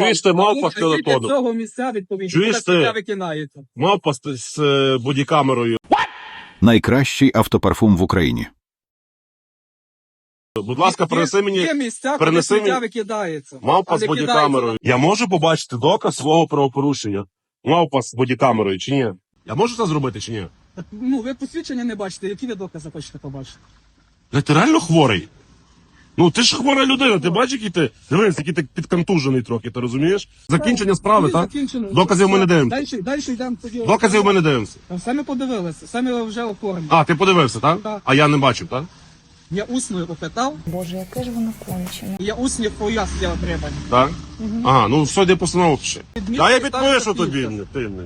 Чуєш ти мавпа з телефону? цього місця відповідь. Чуєш ти? Мавпа з, з е, бодікамерою. Найкращий автопарфум в Україні. Будь ласка, принеси мені Є місця, сміття мені- викидається. мавпа Але з кидається бодікамерою. Я можу побачити доказ свого правопорушення? Мавпа з бодікамерою чи ні? Я можу це зробити чи ні? на- Ну, ви посвідчення не бачите, які ви докази хочете побачити? Бля, ти реально хворий? Ну, ти ж хвора людина, ти бачиш, який ти. Дивись, який ти підконтужений трохи, ти розумієш? Закінчення справи, так? закінчено. Доказів ми не дивимося. Далі, далі йдемо тоді. Доказів ми не дивимося. Самі подивилися, самі вже оформили. А, ти подивився, так? Так. А я не бачив, так? Я усною попитав, Боже, яке ж воно кончене. я усні пояснення отримані. Так? Ага, ну все, йди постанову пиши. Відмітки я підпишу тобі. Ти не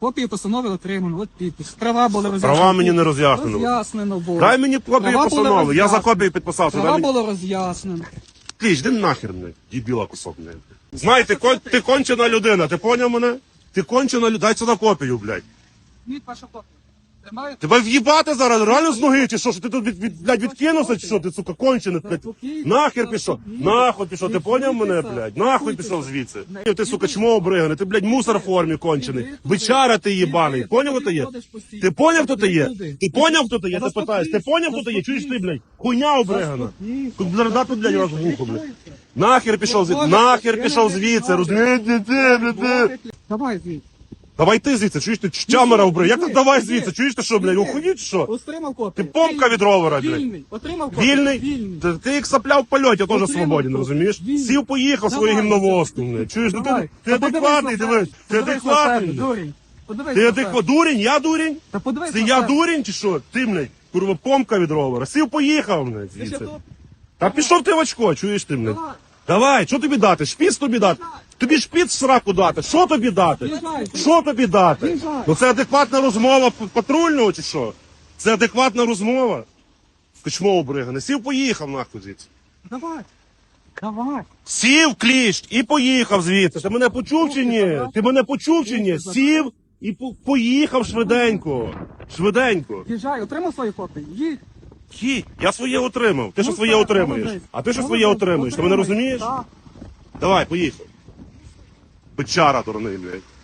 Копії постанови отримано, от підпис. Права були роз'яснені. Права мені не роз'яснено. Роз'яснено було. Дай мені копію Права були постанови. Я за роз'яснені. копію підписався. Дай Права мені... було роз'яснено. Ти ж, де нахер мене, дібіла кусок не. Знаєте, кон... ти кончена людина, ти поняв мене? Ти кончена людина, дай сюди копію, блядь. Ні, ваша копію. Тебе в'їбати зараз, реально з ноги, чи що? Що ти тут від, від, блядь, відкинувся, чи що? Ти, сука, кончений, блядь. Нахер пішов, нахуй пішов, ти поняв мене, блядь? Нахуй пішов звідси. Ти, сука, чмо обриганий, ти, блядь, мусор в формі кончений. Бичара ти їбаний, поняв, хто ти є? Ти поняв, хто ти є? Ти поняв, хто ти є? Тебе питаюсь, ти поняв, хто ти є? Чуєш ти, блядь? Хуйня обригана. Тут зарядати, блядь, раз в вухо, блядь. Нахер пішов звідси, нахер пішов звідси, розумієш? Ти, ти, ти, ти. Давай звідси. Давай ти звідси, чуєш ти чамера обриг. Як ти давай звідси, чуєш ти що, блядь, охуїть що? Отримав копію. Ти помка від ровера, блядь. Вільний. Отримав копію. Вільний? Вільний. Ти, як сапля в польоті, теж Отримав свободен, копію. розумієш? Вільний. Сів, поїхав Давай. гімновозком. блядь. Чуєш, ну ти, Давай. ти Та подивись адекватний, на дивись. Ти Подивись на себе, адекватний. Дурень. Подивись Ти на адекватний. Дурень? Я дурень? Та подивись Це на я себе. дурень чи що? Ти, блядь, курва, помка від ровера. Сів, поїхав, блядь, Ти ще звідси. тут? Та пішов ти в очко, чуєш ти, блядь. Давай. Давай, що тобі дати? Шпіц тобі дати? Тобі шпіц в сраку дати? Що тобі дати? Що тобі дати? Ну це адекватна розмова патрульного чи що? Це адекватна розмова? Кочмо обригане. Сів, поїхав нахуй звідси. Давай. Давай. Сів кліщ і поїхав звідси. Ти мене почув чи ні? Ти мене почув чи ні? Сів і по- поїхав швиденько. Швиденько. Їжджай, отримав свою копію. Їдь. Я своє отримав. Ти що Ну, своє так, отримаєш? молодець. А ти що Молодець, своє отримуєш? Ти мене отримай. розумієш? Так. Давай, поїхав. Печара дурний, блядь.